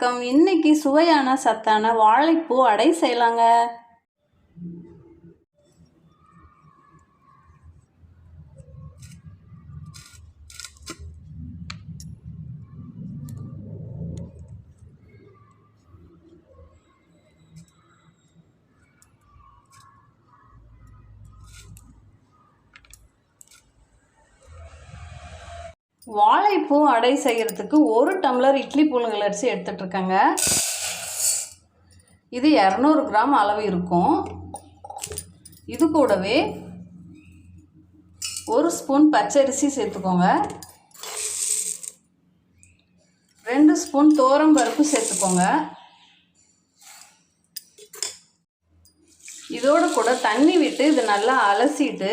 வணக்கம். இன்னைக்கு சுவையான சத்தான வாழைப்பூ அடை செய்யலாங்க. வாழைப்பூ அடை செய்கிறதுக்கு ஒரு டம்ளர் இட்லி புழுங்கல் அரிசி எடுத்துட்ருக்கேங்க இது இரநூறு கிராம் அளவு இருக்கும். இது கூடவே ஒரு ஸ்பூன் பச்சரிசி சேர்த்துக்கோங்க. ரெண்டு ஸ்பூன் தோரம் பருப்பு சேர்த்துக்கோங்க. இதோடு கூட தண்ணி விட்டு இது நல்லா அலசிட்டு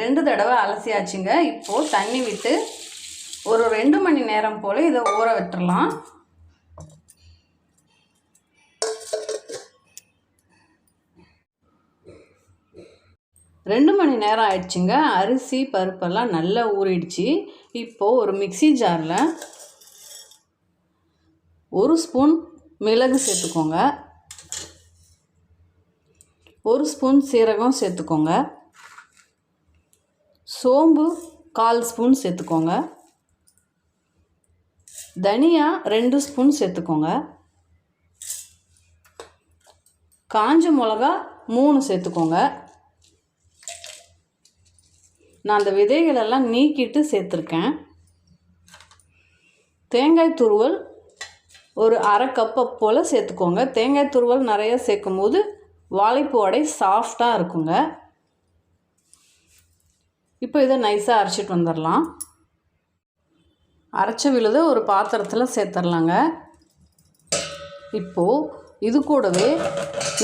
ரெண்டு தடவை அலசியாச்சுங்க இப்போது தண்ணி விட்டு ஒரு ரெண்டு மணி நேரம் போல் இதை ஊற விட்டுறலாம். ரெண்டு மணி நேரம் ஆயிடுச்சுங்க. அரிசி பருப்பெல்லாம் நல்லா ஊறிடுச்சு. இப்போது ஒரு மிக்ஸி ஜாரில் ஒரு ஸ்பூன் மிளகு சேர்த்துக்கோங்க. ஒரு ஸ்பூன் சீரகம் சேர்த்துக்கோங்க. சோம்பு கால் ஸ்பூன் சேர்த்துக்கோங்க. தனியா ரெண்டு ஸ்பூன் சேர்த்துக்கோங்க. காஞ்ச மிளகா மூணு சேர்த்துக்கோங்க. நான் அந்த விதைகளெல்லாம் நீக்கிட்டு சேர்த்துருக்கேன். தேங்காய் துருவல் ஒரு அரை கப்பை போல் சேர்த்துக்கோங்க. தேங்காய் துருவல் நிறைய சேர்க்கும் போது வாழைப்பூ வடை சாஃப்டாக இருக்குங்க. இப்போ இதை நைஸாக அரைச்சிட்டு வந்துடலாம். அரைச்ச விழுத ஒரு பாத்திரத்தில் சேர்த்துடலாங்க. இப்போது இது கூடவே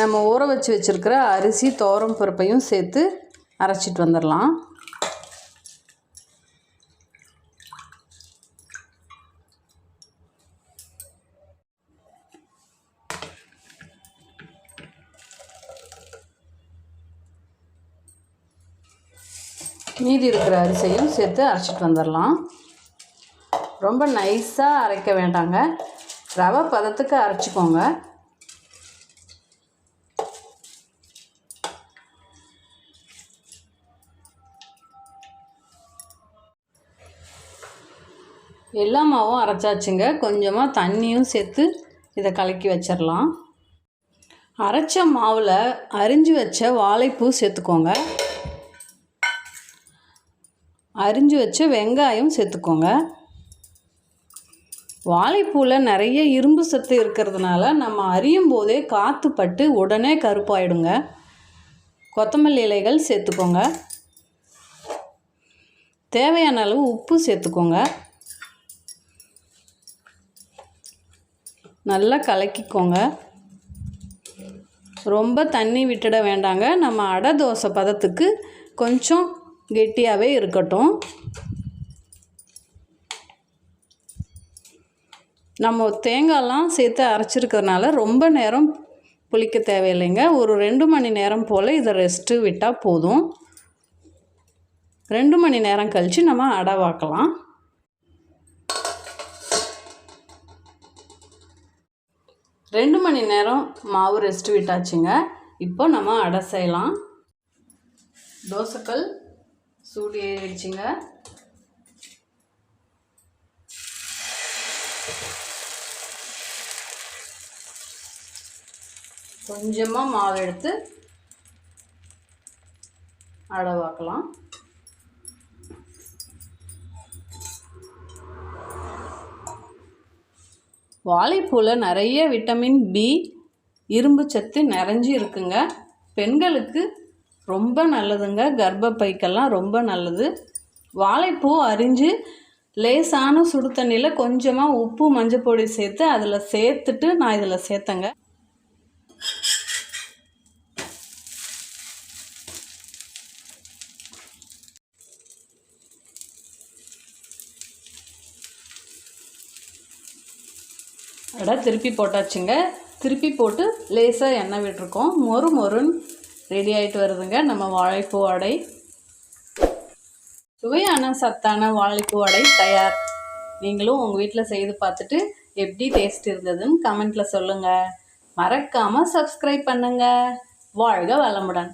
நம்ம ஊற வச்சு வச்சுருக்கிற அரிசி தோரம் பருப்பையும் சேர்த்து அரைச்சிட்டு வந்துடலாம். மீதி இருக்கிற அரிசியும் சேர்த்து அரைச்சிட்டு வந்துடலாம். ரொம்ப நைஸாக அரைக்க வேண்டாங்க. ரவை பதத்துக்கு அரைச்சிக்கோங்க. எல்லா மாவும் அரைச்சாச்சுங்க. கொஞ்சமாக தண்ணியும் சேர்த்து இதை கலக்கி வச்சிடலாம். அரைச்ச மாவில் அரிஞ்சு வச்ச வாழைப்பூ சேர்த்துக்கோங்க. அரிஞ்சு வச்ச வெங்காயம் சேர்த்துக்கோங்க. வாழைப்பூவில் நிறைய இரும்பு சத்து இருக்கிறதுனால நம்ம அறியும் போதே காற்று பட்டு உடனே கருப்பாயிடுங்க. கொத்தமல்லி இலைகள் சேர்த்துக்கோங்க. தேவையான அளவு உப்பு சேர்த்துக்கோங்க. நல்லா கலக்கிக்கோங்க. ரொம்ப தண்ணி விட்டுட வேண்டாங்க. நம்ம அடை தோசை பதத்துக்கு கொஞ்சம் கெட்டியாகவே இருக்கட்டும். நம்ம தேங்காய்லாம் சேர்த்து அரைச்சிருக்கிறதுனால ரொம்ப நேரம் புளிக்க தேவையில்லைங்க. ஒரு ரெண்டு மணி நேரம் போல் இதை ரெஸ்ட்டு விட்டால் போதும். ரெண்டு மணி நேரம் கழித்து நம்ம அடை வாக்கலாம். ரெண்டு மணி நேரம் மாவு ரெஸ்ட்டு விட்டாச்சுங்க. இப்போ நம்ம அடை செய்யலாம். தோசைக்கல் சூடு ஏறிடுச்சுங்க. கொஞ்சமாக மாவு எடுத்து அடவாக்கலாம் வாழைப்பூவில் நிறைய விட்டமின் பி இரும்பு சத்து நிறைஞ்சி இருக்குங்க. பெண்களுக்கு ரொம்ப நல்லதுங்க. கர்ப்பப்பைக்கெல்லாம் ரொம்ப நல்லது. வாழைப்பூ அரிஞ்சு லேசான சுடு தண்ணியில் கொஞ்சமாக உப்பு மஞ்சள் பொடி சேர்த்து அதில் சேர்த்துட்டு நான் இதில் சேர்த்தேங்க. அட திருப்பி போட்டாச்சுங்க. திருப்பி போட்டு லேசாக எண்ணெய் விட்டுருக்கோம். மொறு மொறுன்னு ரெடி ஆகிட்டு வருதுங்க. நம்ம வாழைப்பூ அடை. சுவையான சத்தான வாழைப்பூ அடை தயார். நீங்களும் உங்கள் வீட்டில் செய்து பார்த்துட்டு எப்படி டேஸ்ட் இருந்ததுன்னு கமெண்ட்டில் சொல்லுங்கள் மறக்காமல் சப்ஸ்கிரைப் பண்ணுங்கள் வாழ்க வளமுடன்.